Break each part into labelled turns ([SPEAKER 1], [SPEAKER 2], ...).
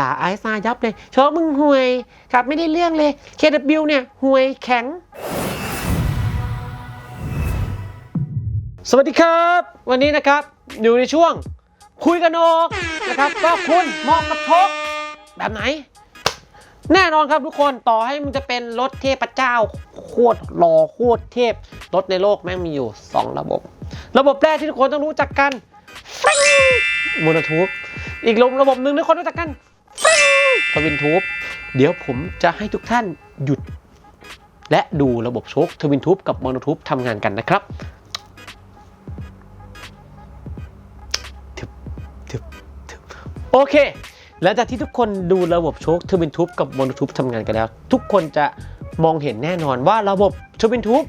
[SPEAKER 1] ด่าไอซ์มายับเลยโชว์มึงห่วยครับไม่ได้เรื่องเลย KW เนี่ยห่วยแข็ง สวัสดีครับ วันนี้นะครับ อยู่ในช่วงคุยกันโอกนะครับก็คุณเหมาะกับโชคแบบไหน แน่นอนครับทุกคนต่อให้มันจะเป็นรถเทพเจ้า โคตรหล่อโคตรเทพ รถในโลกแม่งมีอยู่ 2 ระบบ ระบบแรกที่ทุกคนต้องรู้จักกันโมโนทูบอีกระบบหนึ่งที่ทุกคนรู้จักกัน ทวินทูบเดี๋ยวผมจะให้ทุกท่านหยุด และดูระบบโชคทวินทูบกับมโนทูบทำงานกันนะครับทึบทึบทึบโอเคหลังจากที่ทุกคนดูระบบโชคทวินทูบกับมโนทูบทำงานกันแล้ว ทุกคนจะมองเห็นแน่นอนว่าระบบทวินทูบ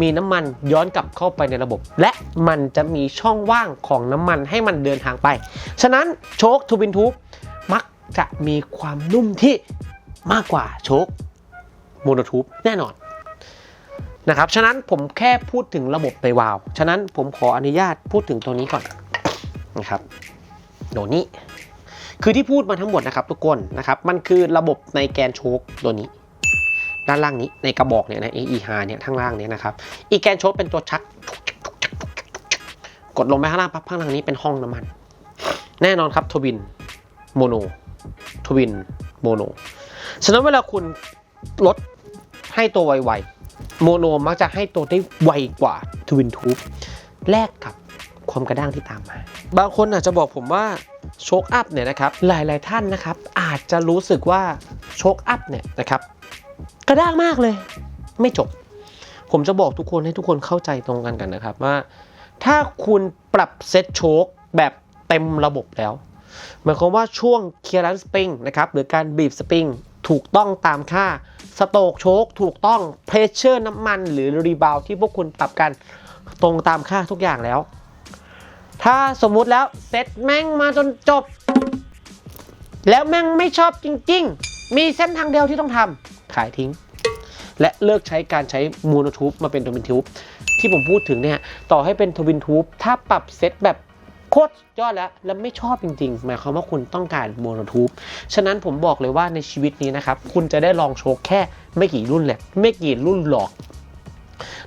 [SPEAKER 1] มีน้ำมันย้อนกลับเข้าไปในระบบ และมันจะมีช่องว่างของน้ำมันให้มันเดินทางไป ฉะนั้นโชคทวินทูบ จะมีความนุ่มที่มากกว่าโชคโมโนทูบแน่นอนนะครับ ฉะนั้นผมแค่พูดถึงระบบในวาล์วฉะนั้นผมขออนุญาตพูดถึงตัวนี้ก่อนนะครับโดนี้ คือที่พูดมาทั้งหมดนะครับทุกคนนะครับ มันคือระบบในแกนโชคตัวนี้ ด้านล่างนี้ในกระบอกเนี่ยนะ AE 5เนี่ยข้งล่างเนี่ยนะครับ อีแกนโชคเป็นตัวชัก กดลงไปข้างล่างปั๊บข้างล่างนี้เป็นห้องน้ำมัน แน่นอนครับทวินโมโน ทวินโมโนฉะนั้นเวลาคุณลดให้ตัวไวๆโมโนมักจะให้ตัวได้ไวกว่าทวินทูบแลกกับความกระด้างที่ตามมา บางคนอาจจะบอกผมว่าโชคอัพเนี่ยนะครับหลายๆท่านนะครับอาจจะรู้สึกว่าโชคอัพเนี่ยนะครับกระด้างมากเลย ไม่จบ ผมจะบอกทุกคนให้ทุกคนเข้าใจตรงกันกันนะครับว่า ถ้าคุณปรับเซตโชคแบบเต็มระบบแล้ว หมายความว่าช่วงเคลียร์ n นสปริงนะครับหรือการบีบสปริงถูกต้องตามค่า สโตกโชคถูกต้องเพรสเชอร์น้ำมันหรือรีบาวที่พวกคุณปรับกันตรงตามค่าทุกอย่างแล้ว ถ้าสมมุติแล้วเซตแม่งมาจนจบ แล้วแม่งไม่ชอบจริง ๆ มีเส้นทางเดียวที่ต้องทำขายทิ้ง และเลิกใช้การใช้มูโนทูบมาเป็นทวินทูบที่ผมพูดถึงเนี่ย ต่อให้เป็นทวินทูบถ้าปรับเซตแบบ โคตรยอดแล้ว แล้วไม่ชอบจริงๆ หมายความว่าคุณต้องการโมโนทูบฉะนั้นผมบอกเลยว่าในชีวิตนี้นะครับ คุณจะได้ลองโชว์แค่ไม่กี่รุ่นแหละ ไม่กี่รุ่นหรอก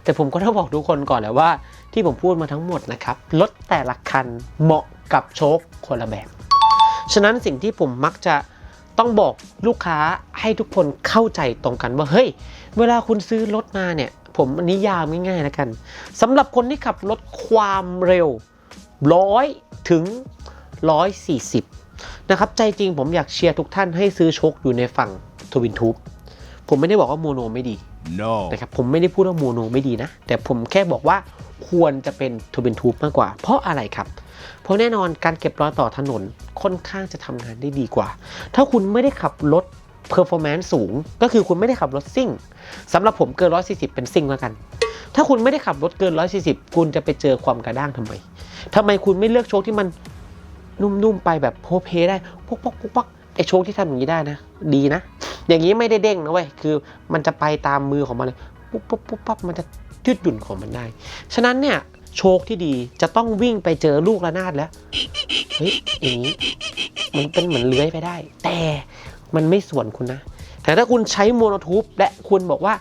[SPEAKER 1] แต่ผมก็ต้องบอกทุกคนก่อนแหละว่า ที่ผมพูดมาทั้งหมดนะครับรถแต่ละคันเหมาะกับโชคคนละแบบ ฉะนั้นสิ่งที่ผมมักจะต้องบอกลูกค้าให้ทุกคนเข้าใจตรงกันว่าเฮ้ย เวลาคุณซื้อรถมาเนี่ย ผมนิยามง่ายๆแล้วกันสำหรับคนที่ขับรถความเร็ว ร้อยถึง 140 นะครับ ใจจริงผมอยากเชียร์ทุกท่านให้ซื้อโชคอยู่ในฝั่งทวินทูบผมไม่ได้บอกว่าโมโนไม่ดี
[SPEAKER 2] No.
[SPEAKER 1] นะครับผมไม่ได้พูดว่าโมโนไม่ดีนะ แต่ผมแค่บอกว่าควรจะเป็นทวินทูบมากกว่า เพราะอะไรครับ เพราะแน่นอนการเก็บรอยต่อถนนค่อนข้างจะทำงานได้ดีกว่า ถ้าคุณไม่ได้ขับรถ เพอร์ฟอร์แมนซ์สูง ก็คือคุณไม่ได้ขับรถซิ่งสำหรับผมเกิน 140 เป็นซิ่งแล้วกัน ถ้าคุณไม่ได้ขับรถเกิน 140 คุณจะไปเจอความกระด้างทำไมทำไมคุณไม่เลือกโชคที่มันนุ่มๆไปแบบโพเพได้พกปกปกปกไอโชคที่ทำอย่างนี้ได้นะ ดีนะ อย่างนี้ไม่ได้เด้งนะเว้ยคือมันจะไปตามมือของมันเลยปุ๊บปุ๊บปุ๊บปั๊บมันจะยืดหยุ่นของมันได้ ฉะนั้นเนี่ยโชคที่ดีจะต้องวิ่งไปเจอลูกระนาดแล้วเฮ้ยอย่างนี้มันเป็นเหมือนเลื้อยไปได้ แต่ มันไม่ส่วนคุณนะ แต่ถ้าคุณใช้โมโนทูบและคุณบอกว่า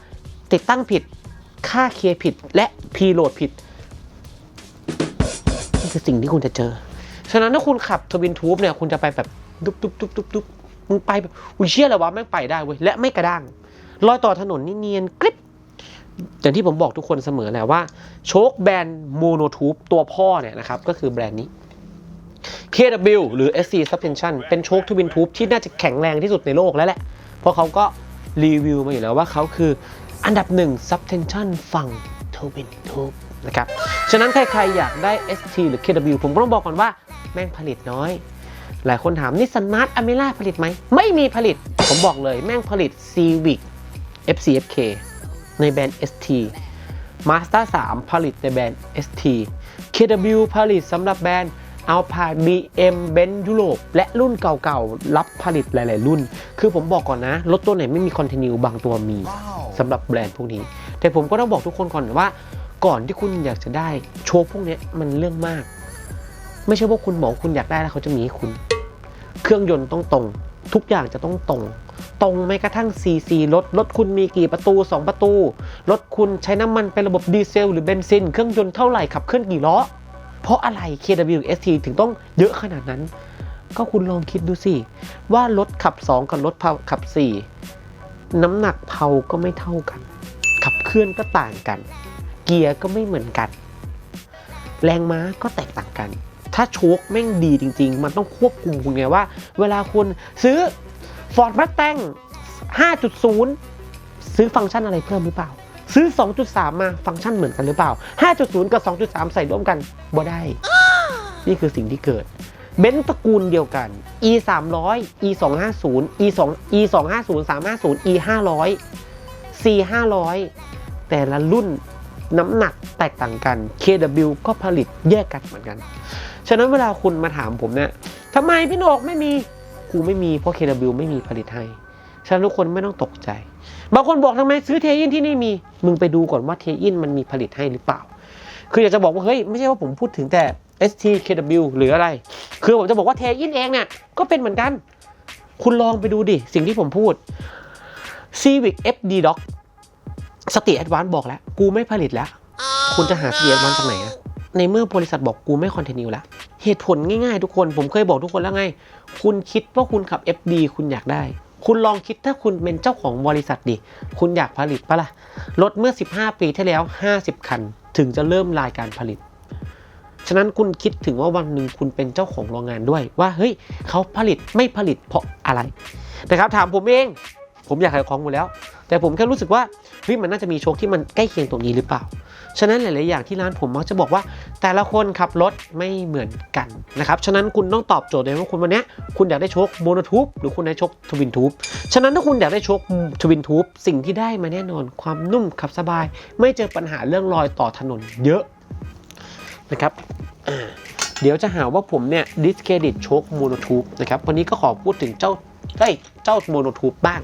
[SPEAKER 1] ติดตั้งผิด ค่าเคผิด และพีโหลดผิดนี่คือสิ่งที่คุณจะเจอ ฉะนั้นถ้าคุณขับทวินทูบเนี่ย คุณจะไปแบบดุ๊บดุ๊บดุ๊บดุ๊บดุ๊บมึงไปแบบอุ้ยเชื่อเลยว่าแม่งไปได้เว้ย และไม่กระด้าง รอยต่อถนนนี่เนียนกริบอย่างที่ผมบอกทุกคนเสมอแหละว่า โชคแบรนด์โมโนทูบตัวพ่อเนี่ยนะครับ ก็คือแบรนด์นี้ KW หรือ SC Suspension เป็นโชคทวินทูบที่น่าจะแข็งแรงที่สุดในโลกแล้วแหละ เพราะเขาก็รีวิวมาอยู่แล้วว่าเขาคืออันดับหนึ่ง Suspension ฝั่งทวินทูบนะครับ ฉะนั้นใครๆอยากได้ ST หรือ KW ผมก็ต้องบอกก่อนว่าแม่งผลิตน้อย หลายคนถามนิสสันมาร์ a อเมล่าผลิตไหม ไม่มีผลิต ผมบอกเลยแม่งผลิต Civic FCFK ในแบรนด์ ST Mazda 3ผลิตในแบรนด์ ST KW ผลิตสำหรับแบรนด์ Alpine BM Benz ยุโรปและรุ่นเก่าๆ รับผลิตหลายๆ รุ่น คือผมบอกก่อนนะ รถตัวไหนไม่มีคอนเทนิวบางตัวมีสำหรับแบรนด์พวกนี้ แต่ผมก็ต้องบอกทุกคนก่อนว่า ก่อนที่คุณอยากจะได้โชว์พวกเนี้ยมันเรื่องมาก ไม่ใช่ว่าคุณบอกว่าคุณอยากได้แล้วเขาจะมีให้คุณ เครื่องยนต์ต้องตรง ทุกอย่างจะต้องตรงตรงแม้กระทั่ง CC รถ รถคุณมีกี่ประตู 2 ประตู รถคุณใช้น้ำมันเป็นระบบดีเซล หรือเบนซิน เครื่องยนต์เท่าไหร่ขับเคลื่อนกี่ล้อ เพราะอะไร KW ST ถึงต้องเยอะขนาดนั้น ก็คุณลองคิดดูสิ ว่ารถขับ 2 กับรถขับ 4 น้ำหนักเพาก็ไม่เท่ากัน ขับเคลื่อนก็ต่างกัน เกียร์ก็ไม่เหมือนกัน แรงม้าก็แตกต่างกัน ถ้าโชคแม่งดีจริง ๆ มันต้องควบคุมคุณไงว่า เวลาคุณซื้อ Ford Mustang 5.0 ซื้อฟังก์ชันอะไรเพิ่มหรือเปล่า ซื้อ 2.3 มาฟังก์ชันเหมือนกันหรือเปล่า 5.0 กับ 2.3 ใส่ร่วมกันบ่ได้ นี่คือสิ่งที่เกิดเบนซ์ตระกูลเดียวกัน e 3 0 0 e 2 5 0 e 2 e 2 5 0 3 5 0 e 500 c 500แต่ละรุ่นน้ำหนักแตกต่างกัน KW ก็ผลิตแยกกันเหมือนกัน ฉะนั้นเวลาคุณมาถามผมเนี่ยทำไมพี่โหนกไม่มี กูไม่มีเพราะ KW ไม่มีผลิตให้ ฉะนั้นทุกคนไม่ต้องตกใจ บางคนบอกทำไมซื้อเทอินที่นี่มี มึงไปดูก่อนว่าเทอินมันมีผลิตให้หรือเปล่า คืออยากจะบอกว่าเฮ้ยไม่ใช่ว่าผมพูดถึงแต่ ST KW หรืออะไร คือผมจะบอกว่าเทอินเองเนี่ยก็เป็นเหมือนกัน คุณลองไปดูดิ สิ่งที่ผมพูด Civic FD Doc สติแอดวานบอกแล้ว กูไม่ผลิตแล้ว คุณจะหาสติแอดวานจากไหนอะในเมื่อบริษัทบอกกูไม่คอนเทนิวแล้ว เหตุผลง่ายๆทุกคน ผมเคยบอกทุกคนแล้วไง คุณคิดว่าคุณขับ FD คุณอยากได้ คุณลองคิดถ้าคุณเป็นเจ้าของบริษัทดิ คุณอยากผลิตปะล่ะ รถเมื่อ 15 ปีที่แล้ว 50 คัน ถึงจะเริ่มรายการผลิต ฉะนั้นคุณคิดถึงว่าวันหนึ่งคุณเป็นเจ้าของโรงงานด้วย ว่าเฮ้ยเขาผลิตไม่ผลิตเพราะอะไรนะครับถามผมเอง ผมอยากขายของหมดแล้ว แต่ผมแค่รู้สึกว่าเฮ้ยมันน่าจะมีโชคที่มันใกล้เคียงตรงนี้หรือเปล่า ฉะนั้นหลาย ๆ อย่างที่ร้านผมมักจะบอกว่า แต่ละคนขับรถไม่เหมือนกันนะครับฉะนั้นคุณต้องตอบโจทย์เลยว่าคุณวันนี้คุณอยากได้โชคโมโนทูบหรือคุณได้โชคทวินทูบฉะนั้นถ้าคุณอยากได้โชคทวินทูบสิ่งที่ได้มาแน่นอน ความนุ่มขับสบาย ไม่เจอปัญหาเรื่องรอยต่อถนนเยอะนะครับเดี๋ยวจะหาว่าผมเนี่ยดิสเครดิตโชคโมโนทูบนะครับวันนี้ก็ขอพูดถึงเจ้าเอ้ยเจ้าโมโนทูบบ้าง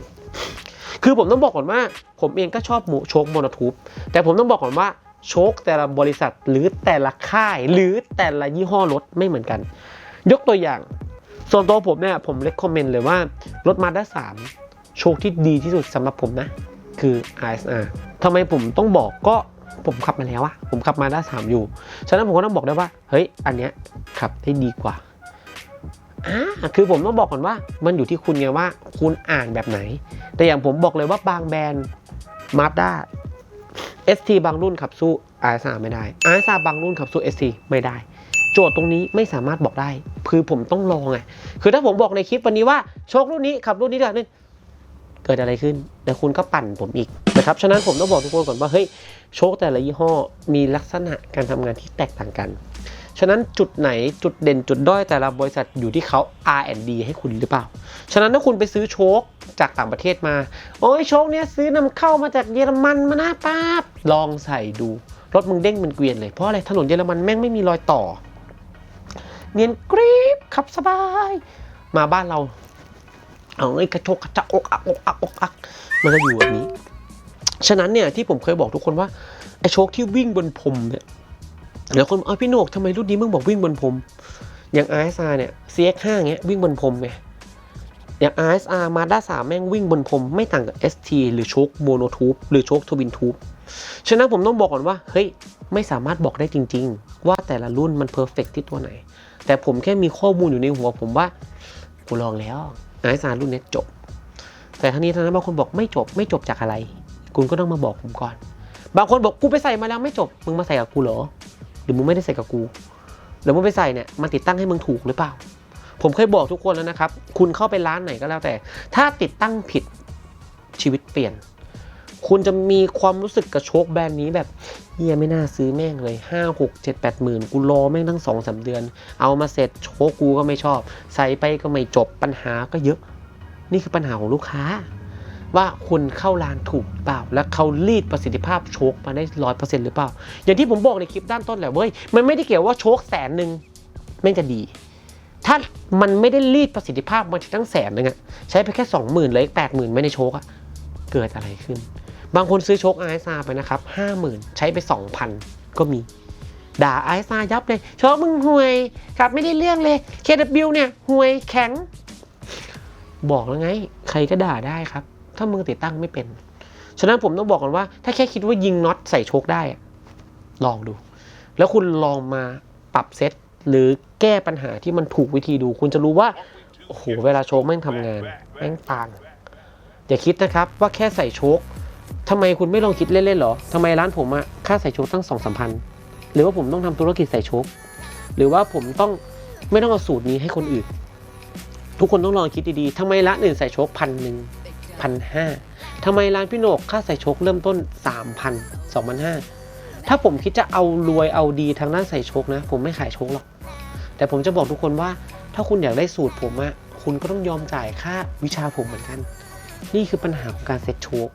[SPEAKER 1] คือผมต้องบอกก่อนว่า ผมเองก็ชอบโชคโมโนทูบแต่ผมต้องบอกก่อนว่า โชคแต่ละบริษัทหรือแต่ละค่ายหรือแต่ละยี่ห้อรถไม่เหมือนกัน ยกตัวอย่าง ส่วนตัวผมเนี่ยผมเล c คอมเมนต์เลยว่ารถมาด้า3โชคที่ดีที่สุดสำหรับผมนะ คือ RSR ทำไมผมต้องบอกก็ผมขับมาแล้วอะผมขับมาด้า3อยู่ ฉะนั้นผมก็ต้องบอกได้ว่า เฮ้ย อันเนี้ยขับได้ดีกว่าอ่าคือผมต้องบอกก่อนว่า มันอยู่ที่คุณไงว่า คุณอ่านแบบไหน แต่อย่างผมบอกเลยว่าบางแบรนด์มาด้า ST บางรุ่นขับสู้ RSR ไม่ได้ RSR บางรุ่นขับสู้ ST ไม่ได้ โจทย์ตรงนี้ไม่สามารถบอกได้ คือผมต้องลองไงคือถ้าผมบอกในคลิปวันนี้ว่าโชครุ่นนี้ขับรุ่นนี้ได้นี่เกิดอะไรขึ้นเดี๋ยวคุณก็ปั่นผมอีกนะครับฉะนั้นผมต้องบอกทุกคนก่อนว่าเฮ้ยโชคแต่ละยี่ห้อมีลักษณะการทำงานที่แตกต่างกัน ฉะนั้นจุดไหนจุดเด่นจุดด้อยแต่ละบริษัทอยู่ที่เขา R&D ให้คุณหรือเปล่า ฉะนั้นถ้าคุณไปซื้อโชค จากต่างประเทศมา โอ้ยโชคเนี้ยซื้อนำเข้ามาจากเยอรมันมานะป้าบลองใส่ดู รถมึงเด้งเป็นเกวียนเลย เพราะอะไรถนนเยอรมันแม่งไม่มีรอยต่อ เนียนกรีบขับสบาย มาบ้านเราเอาไอ้กระโชกกระจะอกอักอกอักอกอักมันก็อยู่แบบนี้ ฉะนั้นเนี่ยที่ผมเคยบอกทุกคนว่าไอ้โชคที่วิ่งบนพรมเนี่ยเดี๋ยวคนออพี่โหนกทำไมรุ่นนี้มึงบอกวิ่งบนพรมอย่าง RSR เนี่ย CX5 เงี้ยวิ่งบนพรมไง อย่าง RSR Mazda 3 แม่งวิ่งบนพรมไม่ต่างกับ ST หรือโชคโมโนทูบหรือโชคทวินทูบฉะนั้นผมต้องบอกก่อนว่า เฮ้ย ไม่สามารถบอกได้จริง ๆ ว่าแต่ละรุ่นมันเพอร์เฟกที่ตัวไหน แต่ผมแค่มีข้อมูลอยู่ในหัวผมว่ากูลองแล้ว RSR รุ่นเนี้จบ แต่ทั้งนี้ทั้งนั้นบางคนบอกไม่จบไม่จบจากอะไร คุณก็ต้องมาบอกผมก่อน บางคนบอกกูไปใส่มาแล้วไม่จบ มึงมาใส่กับกูเหรอ หรือมึงไม่ได้ใส่กับกูหรือมึงไปใส่เนี่ยมันติดตั้งให้มึงถูกหรือเปล่า ผมเคยบอกทุกคนแล้วนะครับ คุณเข้าไปร้านไหนก็แล้วแต่ ถ้าติดตั้งผิดชีวิตเปลี่ยน คุณจะมีความรู้สึกกับโชคแบรนด์นี้แบบเฮียไม่น่าซื้อแม่งเลย 5 6 7 8หมื่นกูรอแม่งตั้ง2อสเดือน เอามาเสร็จโชคกูก็ไม่ชอบ ใส่ไปก็ไม่จบปัญหาก็เยอะ นี่คือปัญหาของลูกค้า ว่าคุณเข้าร้านถูกเปล่า และเขารีดประสิทธิภาพโชคมาได้ร้อยเปอร์เซ็นต์หรือเปล่า อย่างที่ผมบอกในคลิปด้านต้นแหละเว้ยมันไม่ได้เกี่ยวว่าโชคแสนหนึ่งแม่งจะดี ถ้ามันไม่ได้รีดประสิทธิภาพมาถึงตั้งแสนนึงอะใช้ไปแค่สองหมื่นเลยแปดหมื่นไม่ได้โชคอะเกิดอะไรขึ้น บางคนซื้อโชคไอซ่าไปนะครับห้าหมื่นใช้ไปสองพันก็มี ด่าไอซ่ายับเลยโชคมึงห่วยครับไม่ได้เรื่องเลย KW เนี่ยห่วยแข็ง บอกแล้วไง ใครก็ด่าได้ครับ ถ้ามึงติดตั้งไม่เป็น ฉะนั้นผมต้องบอกก่อนว่า ถ้าแค่คิดว่ายิงน็อตใส่โชคได้อะลองดู แล้วคุณลองมาปรับเซต หรือแก้ปัญหาที่มันถูกวิธีดู คุณจะรู้ว่าโอ้โหเวลาโชคแม่งทำงานแม่งต่างอย่าคิดนะครับว่าแค่ใส่โชคทำไมคุณไม่ลองคิดเล่นๆหรอทำไมร้านผมอะค่าใส่โชคตั้งสองสามพันหรือว่าผมต้องทำธุรกิจใส่โชคหรือว่าผมต้องไม่ต้องเอาสูตรนี้ให้คนอื่น ทุกคนต้องลองคิดดีๆทำไมร้านอื่นใส่โชคพันหนึ่งพันห้าทำไมร้านพี่โหนกค่าใส่โชคเริ่มต้นสามพันสองพันห้าถ้าผมคิดจะเอารวยเอาดีทางด้านใส่โชคนะ ผมไม่ขายโชคหรอก แต่ผมจะบอกทุกคนว่า ถ้าคุณอยากได้สูตรผมอะคุณก็ต้องยอมจ่ายค่าวิชาผมเหมือนกัน นี่คือปัญหาของการเซ็ตโชค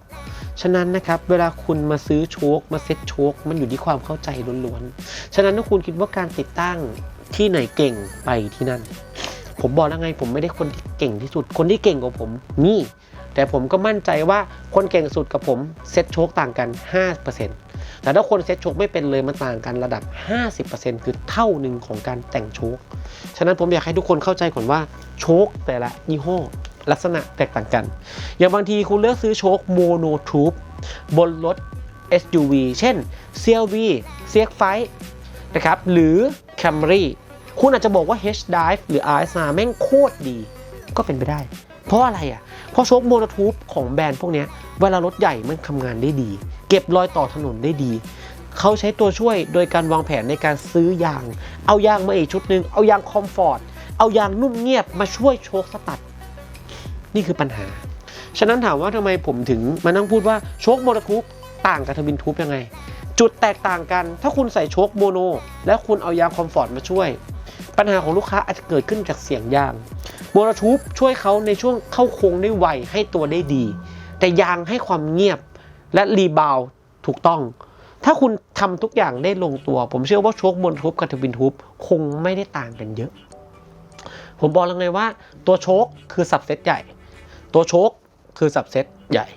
[SPEAKER 1] ฉะนั้นนะครับเวลาคุณมาซื้อโชคมาเซ็ตโชคมันอยู่ที่ความเข้าใจล้วนๆ ฉะนั้นถ้าคุณคิดว่าการติดตั้งที่ไหนเก่งไปที่นั่น ผมบอกแล้วไงผมไม่ได้คนที่เก่งที่สุด คนที่เก่งกว่าผมมีแต่ผมก็มั่นใจว่าคนเก่งสุดกับผมเซ็ตโชคต่างกัน 5% แต่ถ้าคนเซ็ตโชคไม่เป็นเลยมันต่างกันระดับ 50%คือเท่าหนึ่งของการแต่งโชคฉะนั้นผมอยากให้ทุกคนเข้าใจก่อนว่าโชคแต่ละยี่ห้อลักษณะแตกต่างกัน อย่างบางทีคุณเลือกซื้อโชคโมโนทูบบนรถ SUV เช่น CRV CX5 นะครับหรือ Camry คุณอาจจะบอกว่า H-Dive หรือ RSR แม่งโคตรดีก็เป็นไปได้ เพราะอะไรอะ เพราะโชคโมโนทูบของแบรนด์พวกนี้เวลารถใหญ่มันทำงานได้ดี เก็บรอยต่อถนนได้ดี เขาใช้ตัวช่วยโดยการวางแผนในการซื้อยาง เอายางมาอีกชุดหนึ่งเอายางคอมฟอร์ต เอายางนุ่มเงียบมาช่วยโชคสตัด นี่คือปัญหา ฉะนั้นถามว่าทำไมผมถึงมานั่งพูดว่าโชคโมโนทูบต่างกับทวินทูบยังไงจุดแตกต่างกัน ถ้าคุณใส่โชคโมโน และคุณเอายางคอมฟอร์ตมาช่วย ปัญหาของลูกค้าอาจจะเกิดขึ้นจากเสียงยางโมโนทูบช่วยเขาในช่วงเข้าโค้งได้ไวให้ตัวได้ดี แต่ยางให้ความเงียบและรีบาวถูกต้อง ถ้าคุณทำทุกอย่างได้ลงตัว ผมเชื่อว่าโชคโมโนทูบกับทวินทูบคงไม่ได้ต่างกันเยอะ ผมบอกแล้วไงว่า ตัวโชคคือสับเซตใหญ่ ตัวโชคคือสับเซตใหญ่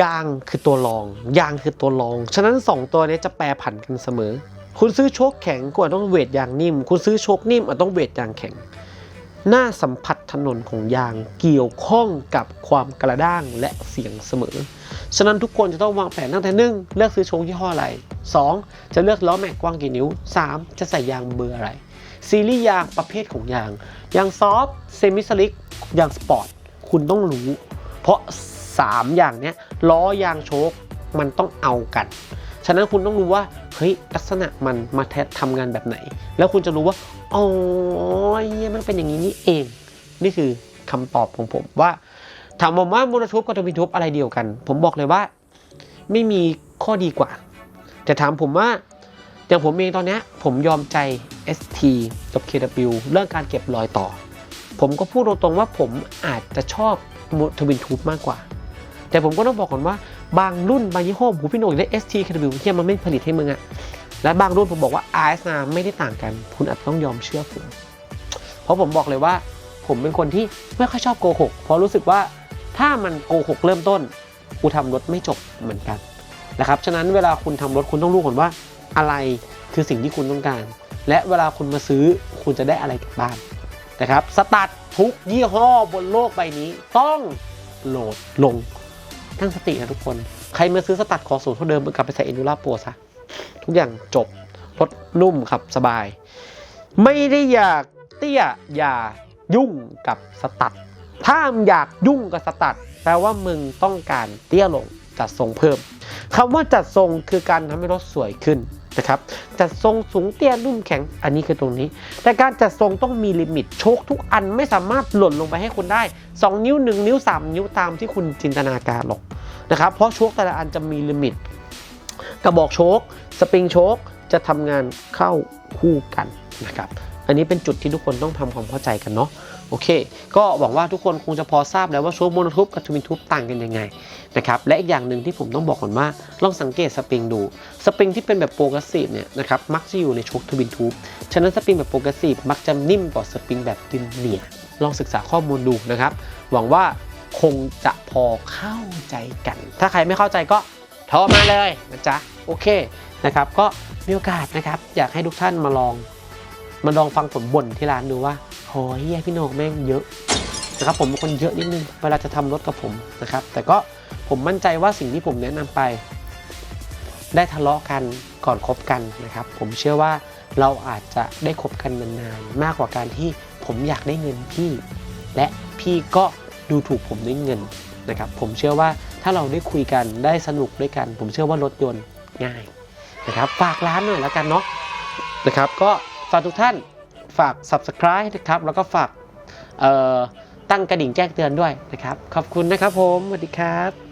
[SPEAKER 1] ยางคือตัวรอง ยางคือตัวรอง ฉะนั้น 2 ตัวนี้จะแปรผันกันเสมอ คุณซื้อโชคแข็งก็อาต้องเวทยางนิ่ม คุณซื้อโชคนิ่มอาจต้องเวทยางแข็ง หน้าสัมผัสถนนของยางเกี่ยวข้องกับความกระด้างและเสียงเสมอ ฉะนั้นทุกคนจะต้องวางแผนตั้งแต่หนึ่งเลือกซื้อโชคยี่ห้ออะไร 2. จะเลือกล้อแม็กกว้างกี่นิ้ว 3. จะใส่ยางเบอร์อะไร ซีรีส์ยางประเภทของยาง ยางซอฟเซมิสลิกยางสปอร์ตคุณต้องรู้ เพราะ 3 อย่างเนี้ยล้อยางโชคมันต้องเอากัน ฉะนั้นคุณต้องรู้ว่าเฮ้ยลักษณะมันมาแททำงานแบบไหน แล้วคุณจะรู้ว่าอ๋อเหี้ยมันเป็นอย่างนี้นี่เอง นี่คือคำตอบของผมว่าถามผมว่าโมโนทูบกับทวินทูบอะไรเดียวกัน ผมบอกเลยว่า ไม่มีข้อดีกว่าแต่ถามผมว่า อย่างผมเองตอนนี้ผมยอมใจ ST กับ KW เรื่องการเก็บรอยต่อ ผมก็พูดตรงๆว่าผมอาจจะชอบทวินทูบมากกว่า แต่ผมก็ต้องบอกก่อนว่าบางรุ่นบางยี่ห้อผมพี่โหนกได้ ST KW ที่มันไม่ผลิตให้มึงอะและบางรุ่นผมบอกว่า RSR ไม่ได้ต่างกัน คุณอาจต้องยอมเชื่อผมเพราะผมบอกเลยว่า ผมเป็นคนที่ไม่ค่อยชอบโกหกเพราะรู้สึกว่าถ้ามันโกหกเริ่มต้นกูทำรถไม่จบเหมือนกันนะครับฉะนั้นเวลาคุณทำรถคุณต้องรู้ก่อนว่า อะไรคือสิ่งที่คุณต้องการ และเวลาคุณมาซื้อคุณจะได้อะไรกลับบ้านนะครับสตาร์ททุกยี่ห้อบนโลกใบนี้ต้องโหลดลง ตั้งสตินะทุกคน ใครมาซื้อสตัดขอสูตรเท่าเดิมกลับไปใส่เอ็นดูราโปรซะทุกอย่างจบรถนุ่มขับสบาย ไม่ได้อยากเตี้ยอย่ายุ่งกับสตัด ถ้ามึงอยากยุ่งกับสตัดแปลว่ามึงต้องการเตี้ยลงจัดทรงเพิ่มคำว่าจัดทรงคือการทำให้รถสวยขึ้น นะครับจัดทรงสูงเตี้ยนุ่มแข็งอันนี้คือตรงนี้ แต่การจัดทรงต้องมีลิมิตโชคทุกอันไม่สามารถหล่นลงไปให้คุณได้ 2 นิ้ว 1 นิ้ว 3 นิ้วตามที่คุณจินตนาการหรอกนะครับเพราะโชคแต่ละอันจะมีลิมิต กระบอกโชคสปริงโชคจะทำงานเข้าคู่กันนะครับ อันนี้เป็นจุดที่ทุกคนต้องทำความเข้าใจกันเนาะโอเค ก็หวังว่าทุกคนคงจะพอทราบแล้วว่าโชคโมโนทูบกับทวินทูบต่างกันยังไงนะครับและอีกอย่างหนึ่งที่ผมต้องบอกก่อนว่าลองสังเกตสปริงดูสปริงที่เป็นแบบโปรกรสซีฟเนี่ยนะครับมักจะอยู่ในโชคทวินทูบฉะนั้นสปริงแบบโปรกรสซีฟมักจะนิ่มกว่าสปริงแบบดินเนียลองศึกษาข้อมูลดูนะครับ หวังว่าคงจะพอเข้าใจกัน ถ้าใครไม่เข้าใจก็โทรมาเลยนะจ๊ะโอเคนะครับก็มีโอกาสนะครับ อยากให้ทุกท่านมาลอง มาลองฟังผลบ่นที่ร้านดูว่าโหยเหี้ยพี่โหนกแม่งเยอะนะครับผมเป็นคนเยอะนิดนึงเวลาจะทำรถกับผมนะครับ แต่ก็ผมมั่นใจว่าสิ่งที่ผมแนะนำไป ได้ทะเลาะกันก่อนคบกันนะครับ ผมเชื่อว่าเราอาจจะได้คบกันนานๆมากกว่าการที่ผมอยากได้เงินพี่ และพี่ก็ดูถูกผมด้วยเงินนะครับ ผมเชื่อว่าถ้าเราได้คุยกันได้สนุกด้วยกัน ผมเชื่อว่ารถยนต์ง่ายนะครับ ฝากร้านหน่อยแล้วกันเนาะนะครับก็ ฝากทุกท่านฝาก subscribe นะครับ แล้วก็ฝากตั้งกระดิ่งแจ้งเตือนด้วยนะครับ ขอบคุณนะครับผม สวัสดีครับ